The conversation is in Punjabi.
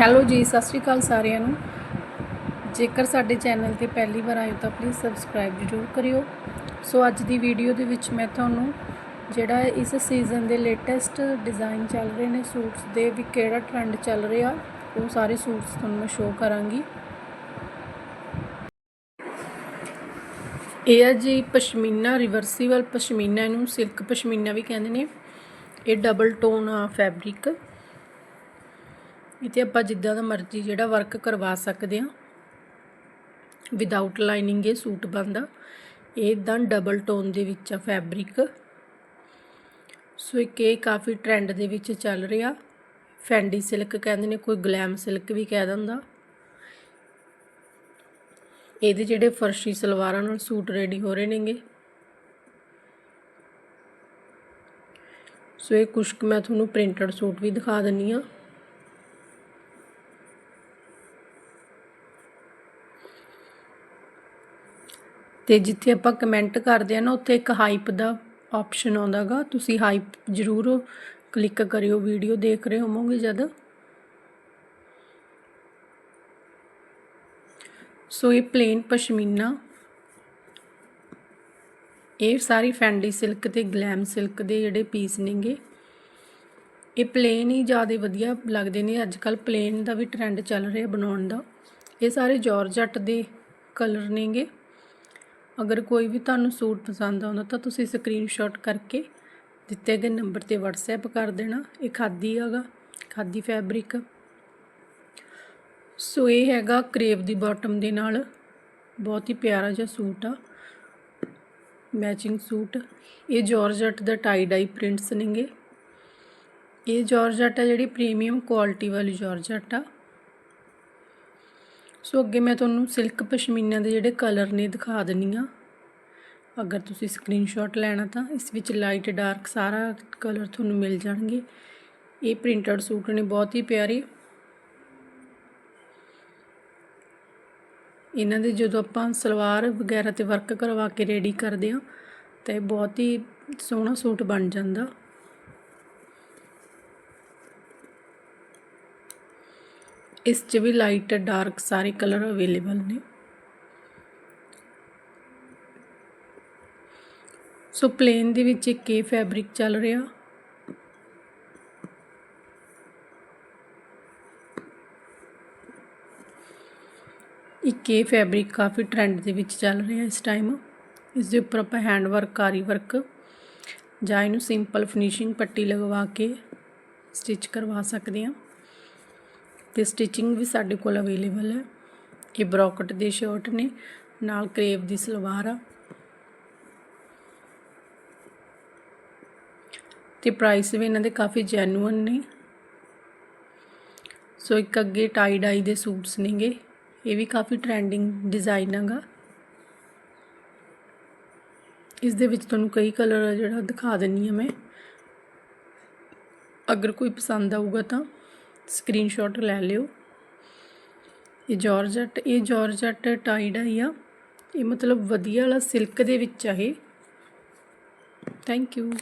ਹੈਲੋ ਜੀ, ਸਤਿ ਸ਼੍ਰੀ ਅਕਾਲ ਸਾਰਿਆਂ ਨੂੰ। ਜੇਕਰ ਸਾਡੇ ਚੈਨਲ ਤੇ ਪਹਿਲੀ ਵਾਰ ਆਏ ਤਾਂ ਪਲੀਜ਼ ਸਬਸਕ੍ਰਾਈਬ ਜ਼ਰੂਰ ਕਰਿਓ। ਸੋ ਅੱਜ ਦੀ ਵੀਡੀਓ ਦੇ ਵਿੱਚ ਮੈਂ ਤੁਹਾਨੂੰ ਜਿਹੜਾ ਇਸ ਸੀਜ਼ਨ ਦੇ ਲੇਟੈਸਟ ਡਿਜ਼ਾਈਨ ਚੱਲ ਰਹੇ ਨੇ ਸੂਟਸ ਦੇ ਵੀ ਕਿਹੜਾ ਟ੍ਰੈਂਡ ਚੱਲ ਰਿਹਾ, ਉਹ ਸਾਰੇ ਸੂਟਸ ਤੁਹਾਨੂੰ ਮੈਂ ਸ਼ੋਅ ਕਰਾਂਗੀ। ਇਹ ਹੈ ਜੀ ਪਸ਼ਮੀਨਾ ਰਿਵਰਸੀਬਲ ਪਸ਼ਮੀਨਾ ਇਹਨੂੰ ਸਿਲਕ ਪਸ਼ਮੀਨਾ ਵੀ ਕਹਿੰਦੇ ਨੇ। ਇਹ ਡਬਲ ਟੋਨ ਫੈਬਰਿਕ ਇਹ 'ਤੇ ਆਪਾਂ ਜਿੱਦਾਂ ਦਾ ਮਰਜ਼ੀ ਜਿਹੜਾ ਵਰਕ ਕਰਵਾ ਸਕਦੇ ਆ ਵਿਦਆਊਟ ਲਾਈਨਿੰਗ ਇਹ ਸੂਟ ਬਣਦਾ। ਇਹ ਇਦਾਂ ਡਬਲ ਟੋਨ ਦੇ ਵਿੱਚ ਆ ਫੈਬਰਿਕ ਸੋ ਇੱਕ ਇਹ ਕਾਫੀ ਟ੍ਰੈਂਡ ਦੇ ਵਿੱਚ ਚੱਲ ਰਿਹਾ। ਫੈਂਡੀ ਸਿਲਕ ਕਹਿੰਦੇ ਨੇ, ਕੋਈ ਗਲੈਮ ਸਿਲਕ ਵੀ ਕਹਿ ਦਿੰਦਾ। ਇਹਦੇ ਜਿਹੜੇ ਫਰਸ਼ੀ ਸਲਵਾਰਾਂ ਨਾਲ ਸੂਟ ਰੈਡੀ ਹੋ ਰਹੇ ਨੇਗੇ। ਸੋ ਇਹ ਕੁਛ ਕੁ ਮੈਂ ਤੁਹਾਨੂੰ ਪ੍ਰਿੰਟਡ ਸੂਟ ਵੀ ਦਿਖਾ ਦਿੰਨੀ ਆ ਤੇ ਜਿੱਥੇ ਆਪਾਂ ਕਮੈਂਟ ਕਰਦੇ ਆ ਨਾ, ਉੱਥੇ ਇੱਕ ਹਾਈਪ ਦਾ ਆਪਸ਼ਨ ਆਉਂਦਾਗਾ। ਤੁਸੀਂ ਹਾਈਪ ਜ਼ਰੂਰ ਕਲਿੱਕ ਕਰਿਓ ਵੀਡੀਓ ਦੇਖ ਰਹੇ ਹੋਵੋਗੇ ਜਦ ਸੋ ਇਹ ਪਲੇਨ ਪਸ਼ਮੀਨਾ। ਇਹ ਸਾਰੀ ਫੈਂਡੀ ਸਿਲਕ ਤੇ ਗਲੈਮ ਸਿਲਕ ਦੇ ਜਿਹੜੇ ਪੀਸ ਨੇਗੇ। ਇਹ ਪਲੇਨ ਹੀ ਜ਼ਿਆਦਾ ਵਧੀਆ ਲੱਗਦੇ ਨੇ। ਅੱਜ ਕੱਲ ਪਲੇਨ ਦਾ ਵੀ ਟ੍ਰੈਂਡ ਚੱਲ ਰਿਹਾ ਬਣਾਉਣ ਦਾ। ਇਹ ਸਾਰੇ ਜਾਰਜਟ ਦੇ ਕਲਰ ਨੇਗੇ। ਅਗਰ ਕੋਈ ਵੀ ਤੁਹਾਨੂੰ ਸੂਟ ਪਸੰਦ ਆਉਂਦਾ ਤਾਂ ਤੁਸੀਂ ਸਕਰੀਨਸ਼ਾਟ ਕਰਕੇ ਦਿੱਤੇ ਗਏ ਨੰਬਰ ਤੇ WhatsApp ਕਰ ਦੇਣਾ। ਇਹ ਖਾਦੀ ਹੈਗਾ, ਖਾਦੀ ਫੈਬਰਿਕ ਸੋ ਇਹ ਹੈਗਾ ਕਰੇਵ ਦੀ ਬਾਟਮ ਦੇ ਨਾਲ। ਬਹੁਤ ਹੀ ਪਿਆਰਾ ਜਿਹਾ ਸੂਟ ਆ। Matching suit. ਇਹ ਜਾਰਜਟ ਦਾ ਟਾਈ ਡਾਈ ਪ੍ਰਿੰਟਸ ਨੇਗੇ। ਇਹ ਜਾਰਜਟ ਆ, ਜਿਹੜੀ ਪ੍ਰੀਮੀਅਮ ਕੁਆਲਿਟੀ ਵਾਲੀ ਜਾਰਜਟ ਆ। ਸੋ ਅੱਗੇ ਮੈਂ ਤੁਹਾਨੂੰ ਸਿਲਕ ਪਸ਼ਮੀਨਾ ਦੇ ਜਿਹੜੇ ਕਲਰ ਨੇ ਦਿਖਾ ਦਿੰਨੀ ਆ ਅਗਰ ਤੁਸੀਂ ਸਕਰੀਨਸ਼ਾਟ ਲੈਣਾ ਤਾਂ ਇਸ ਵਿੱਚ ਲਾਈਟ ਡਾਰਕ ਸਾਰਾ ਕਲਰ ਤੁਹਾਨੂੰ ਮਿਲ ਜਾਣਗੇ। ਇਹ ਪ੍ਰਿੰਟਡ ਸੂਟ ਨੇ, ਬਹੁਤ ਹੀ ਪਿਆਰੇ। ਇਹਨਾਂ ਦੇ ਜਦੋਂ ਆਪਾਂ ਸਲਵਾਰ ਵਗੈਰਾ ਤੇ ਵਰਕ ਕਰਵਾ ਕੇ ਰੈਡੀ ਕਰਦੇ ਆ ਤਾਂ ਇਹ ਬਹੁਤ ਹੀ ਸੋਹਣਾ ਸੂਟ ਬਣ ਜਾਂਦਾ। ਇਸ 'ਚ ਵੀ ਲਾਈਟ ਡਾਰਕ ਸਾਰੇ ਕਲਰ ਅਵੇਲੇਬਲ ਨੇ। ਸੋ ਪਲੇਨ ਦੇ ਵਿੱਚ ਇੱਕ ਇਹ ਫੈਬਰਿਕ ਚੱਲ ਰਿਹਾ। ਇੱਕ ਇਹ ਫੈਬਰਿਕ ਕਾਫੀ ਟ੍ਰੈਂਡ ਦੇ ਵਿੱਚ ਚੱਲ ਰਿਹਾ ਇਸ ਟਾਈਮ ਇਸ ਦੇ ਉੱਪਰ ਆਪਾਂ ਹੈਂਡ ਵਰਕ ਕਾਰੀ ਵਰਕ ਜਾਂ ਇਹਨੂੰ ਸਿੰਪਲ ਫਿਨਿਸ਼ਿੰਗ ਪੱਟੀ ਲਗਵਾ ਕੇ ਸਟਿਚ ਕਰਵਾ ਸਕਦੇ ਹਾਂ। ਤੇ ਸਟਿਚਿੰਗ ਵੀ ਸਾਡੇ ਕੋਲ ਅਵੇਲੇਬਲ ਹੈ। ਇਹ ਬ੍ਰੋਕਟ ਦੇ ਸ਼ਰਟ ਨੇ, ਨਾਲ ਕਰੇਵ ਦੀ ਸਲਵਾਰ ਆ। ਤੇ ਪ੍ਰਾਈਸ ਵੀ ਇਹਨਾਂ ਦੇ ਕਾਫੀ ਜੈਨੂਅਨ ਨੇ। ਸੋ ਇੱਕ ਅੱਗੇ ਟਾਈ ਡਾਈ ਦੇ ਸੂਟਸ ਨੇਗੇ। ਇਹ ਵੀ ਕਾਫੀ ਟ੍ਰੈਂਡਿੰਗ ਡਿਜ਼ਾਈਨ ਹੈਗਾ। ਇਸ ਦੇ ਵਿੱਚ ਤੁਹਾਨੂੰ ਕਈ ਕਲਰ ਆ ਜਿਹੜਾ ਦਿਖਾ ਦਿੰਨੀ ਆ ਮੈਂ। ਅਗਰ ਕੋਈ ਪਸੰਦ ਆਊਗਾ ਤਾਂ। ਸਕਰੀਨਸ਼ਾਟ ਲੈ ਲਿਓ। ਇਹ ਜਾਰਜਟ ਇਹ ਜਾਰਜਟ ਟਾਈ ਡਾਈ ਆ ਇਹ। ਮਤਲਬ ਵਧੀਆ ਵਾਲਾ ਸਿਲਕ ਦੇ ਵਿੱਚ ਆ ਇਹ। Thank you